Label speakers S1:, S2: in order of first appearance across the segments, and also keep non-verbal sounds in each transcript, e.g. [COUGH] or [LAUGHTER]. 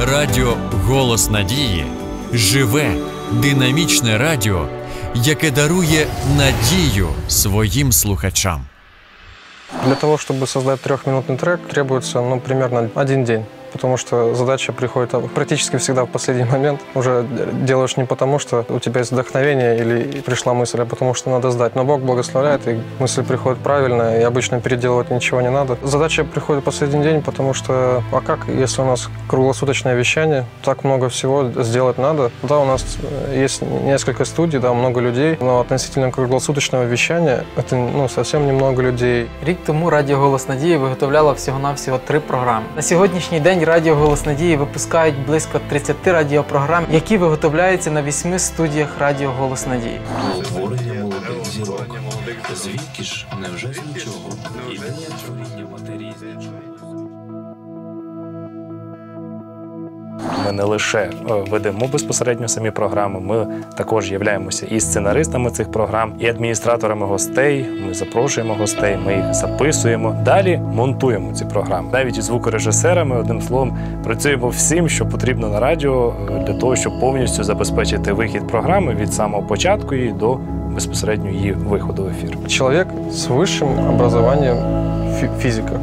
S1: Радіо Голос Надії живе, динамічне радіо, яке дарує надію своїм слухачам.
S2: Для того, чтобы создать трехминутный трек, требуется ну, примерно один день. Потому что задача приходит практически всегда в последний момент. Уже делаешь не потому, что у тебя есть вдохновение или пришла мысль, а потому что надо сдать. Но Бог благословляет, и мысль приходит правильно, и обычно переделывать ничего не надо. Задача приходит в последний день, потому что, а как, если у нас круглосуточное вещание, так много всего сделать надо. Да, у нас есть несколько студий, да, много людей, но относительно круглосуточного вещания это ну, совсем немного людей.
S3: Рік тому Радіо Голос Надії виготовляло всього-навсього три програми. На сьогоднішній день Радіо Голос Надії випускають близько 30 радіопрограм, які виготовляються на вісьми студіях Радіо Голос Надії.
S4: Утворення молодих зірок. Звідки ж? Невже з нічого?
S5: Ми не лише е, ведемо безпосередньо самі програми, ми також являємося і сценаристами цих програм, і адміністраторами гостей. Ми запрошуємо гостей, ми їх записуємо. Далі монтуємо ці програми. Навіть із звукорежисерами, одним словом, працюємо всім, що потрібно на радіо е, для того, щоб повністю забезпечити вихід програми від самого початку і до безпосередньо її виходу в ефір.
S2: Человек с высшим образованием фи- физика,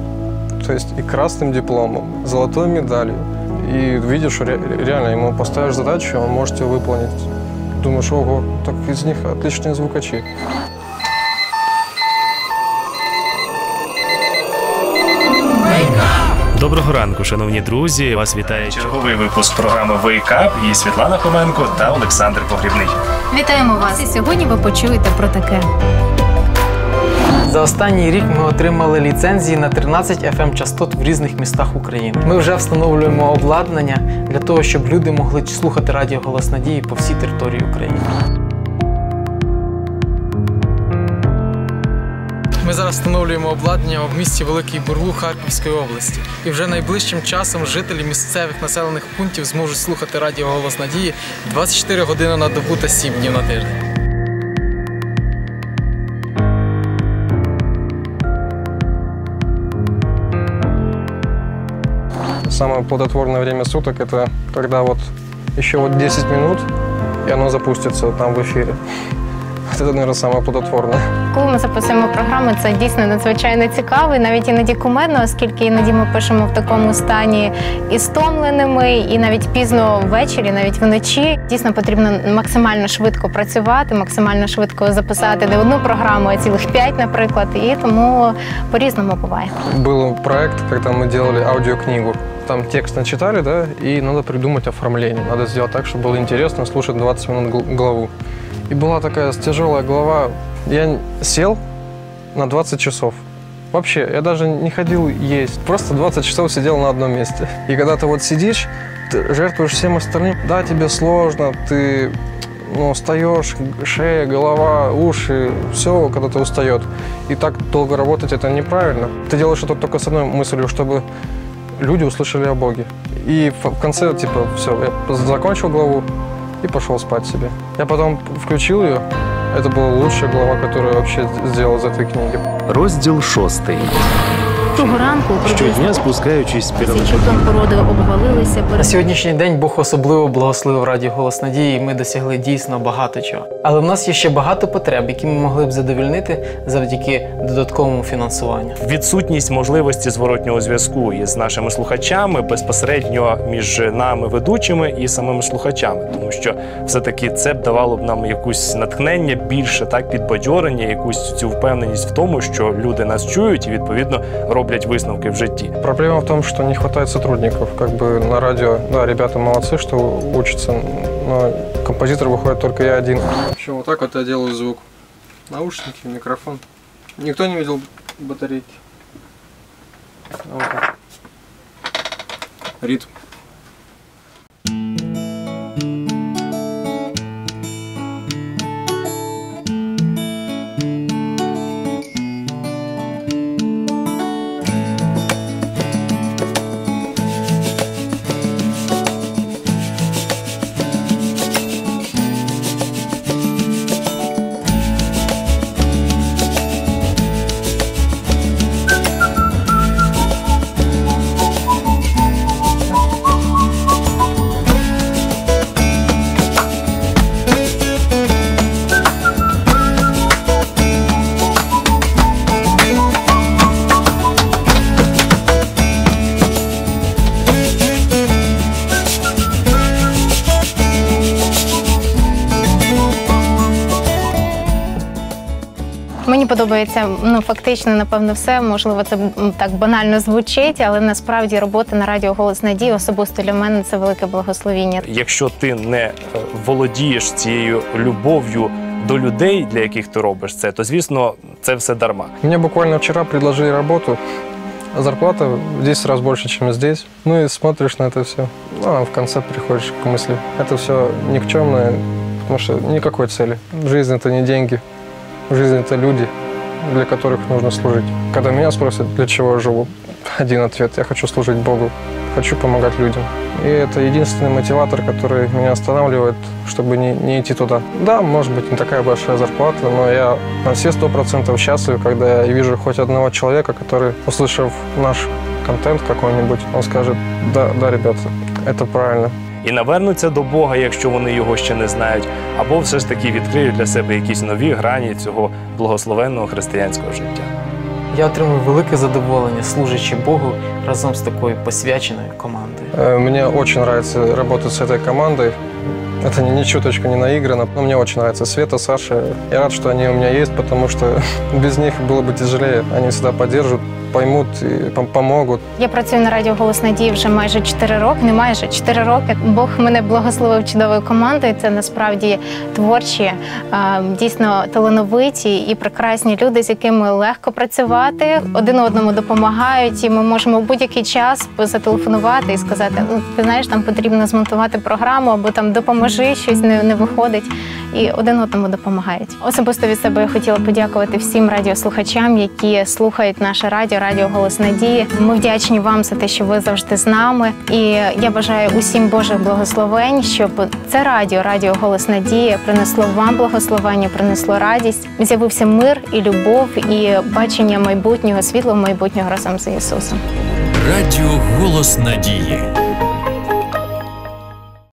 S2: то есть и красным дипломом, золотой медалью, и видишь, реально ему поставишь задачу, он может ее выполнить. Думаешь, ого, так из них отличные звукачи.
S5: Доброго ранку, шановні друзі. Вас вітає черговий випуск програми Wake Up і Світлана Хоменко та Олександр Погрібний.
S6: Вітаємо вас! І сьогодні ви почуєте про таке.
S3: За останній рік ми отримали ліцензії на 13 fm частот в різних містах України. Ми вже встановлюємо обладнання для того, щоб люди могли слухати радіо Голос Надії по всій території України. Ми зараз встановлюємо обладнання в місті Великий Бурлук Харківської області. І вже найближчим часом жителі місцевих населених пунктів зможуть слухати радіо Голос Надії 24 години на добу та 7 днів на тиждень.
S2: Самое плодотворное время суток – это когда вот еще вот 10 минут, и оно запустится там в эфире. [LAUGHS] Это, наверное, самое плодотворное.
S6: Коли ми записуємо програми, це дійсно надзвичайно цікаво, і навіть іноді кумедно, оскільки іноді ми пишемо в такому стані і стомленими, і навіть пізно ввечері, навіть вночі. Дійсно потрібно максимально швидко працювати, максимально швидко записати не одну програму, а цілих п'ять, наприклад. І тому по-різному буває.
S2: Был проект, когда мы делали аудиокнигу. Там текст начитали, да, и надо придумать оформление. Надо сделать так, чтобы было интересно слушать 20 минут гл- главу. И была такая тяжелая глава. Я сел на 20 часов. Вообще, я даже не ходил есть. Просто 20 часов сидел на одном месте. И когда ты вот сидишь, ты жертвуешь всем остальным. Да, тебе сложно, ты ну, устаешь, шея, голова, уши, все, когда ты устает. И так долго работать это неправильно. Ты делаешь это только с одной мыслью, чтобы люди услышали о Боге. И в конце, типа, все, я закончил главу и пошел спать себе. Я потом включил ее. Это была лучшая глава, которую я вообще сделал из этой книги.
S7: Розділ шостий.
S6: Того ранку
S7: Щодня спускаючись з
S6: тисячі породи обвалилися
S3: На сьогоднішній день Бог особливо благословив Радіо Голос Надії, і ми досягли дійсно багато чого. Але в нас є ще багато потреб, які ми могли б задовільнити завдяки додатковому фінансуванню.
S5: Відсутність можливості зворотнього зв'язку із нашими слухачами безпосередньо між нами, ведучими і самими слухачами, тому що все-таки це б давало б нам якусь натхнення, більше так підбадьорення, якусь цю впевненість в тому, що люди нас чують і відповідно роблять висновки в житті.
S2: Проблема в том, что не хватает сотрудников. Как бы на радио, да, ребята молодцы, что учатся, но композитор выходит только я один. Еще вот так вот я делаю звук. Наушники, микрофон. Никто не видел батарейки. Вот так. Ритм.
S6: подобається ну фактично, напевно, все. Можливо, це м, так банально звучить, але насправді робота на радіо Голос Надії особисто для мене це велике благословіння.
S5: Якщо ти не е, володієш цією любов'ю до людей, для яких ти робиш це, то звісно це все дарма.
S2: Мне буквально вчера предложили работу. Зарплата в 10 раз больше, чем здесь. Ну и смотришь на это все. Ну, а в конце приходишь к мысли. Это все никчемное, потому что никакой цели. Жизнь это не деньги. Жизнь это люди, Для которых нужно служить. Когда меня спросят, для чего я живу, [LAUGHS] один ответ. Я хочу служить Богу. Хочу помогать людям. И это единственный мотиватор, который меня останавливает, чтобы не, не идти туда. Да, может быть, не такая большая зарплата, но я на все сто процентов счастлив, когда я вижу хоть одного человека, который, услышав наш контент какой-нибудь, он скажет, да, да, ребята, это правильно.
S5: І навернуться до Бога, якщо вони його ще не знають, або все ж таки відкриють для себе якісь нові грані цього благословенного християнського життя.
S3: Я отримую велике задоволення, служачи Богу разом з такою посвяченою командою.
S2: Э, Мне очень нравится работать с этой командой. Это ни, ни чуточку не наиграно, но мне очень нравится Света, Саша. Я рад, что они у меня есть, потому что [LAUGHS] без них было бы тяжелее. Они всегда поддержат, поймут и пом- помогут.
S6: Я працюю на радіо Голос Надії вже майже 4 роки, не майже 4 роки. Бог мене благословив чудовою командою. Це насправді творчі, е, дійсно талановиті і прекрасні люди, з якими легко працювати. Один одному допомагають, і ми можемо в будь-який час зателефонувати і сказати: ну ти знаєш, там потрібно змонтувати програму або там допоможи, щось не, не виходить. І один одному допомагають. Особисто від себе я хотіла подякувати всім радіослухачам, які слухають наше радіо, радіо Голос Надії. Ми вдячні вам за те, що ви завжди з нами. І я бажаю усім Божих благословень, щоб це радіо, радіо Голос Надії принесло вам благословення, принесло радість. З'явився мир і любов, і бачення майбутнього, світлого майбутнього разом з Ісусом.
S1: Радіо Голос Надії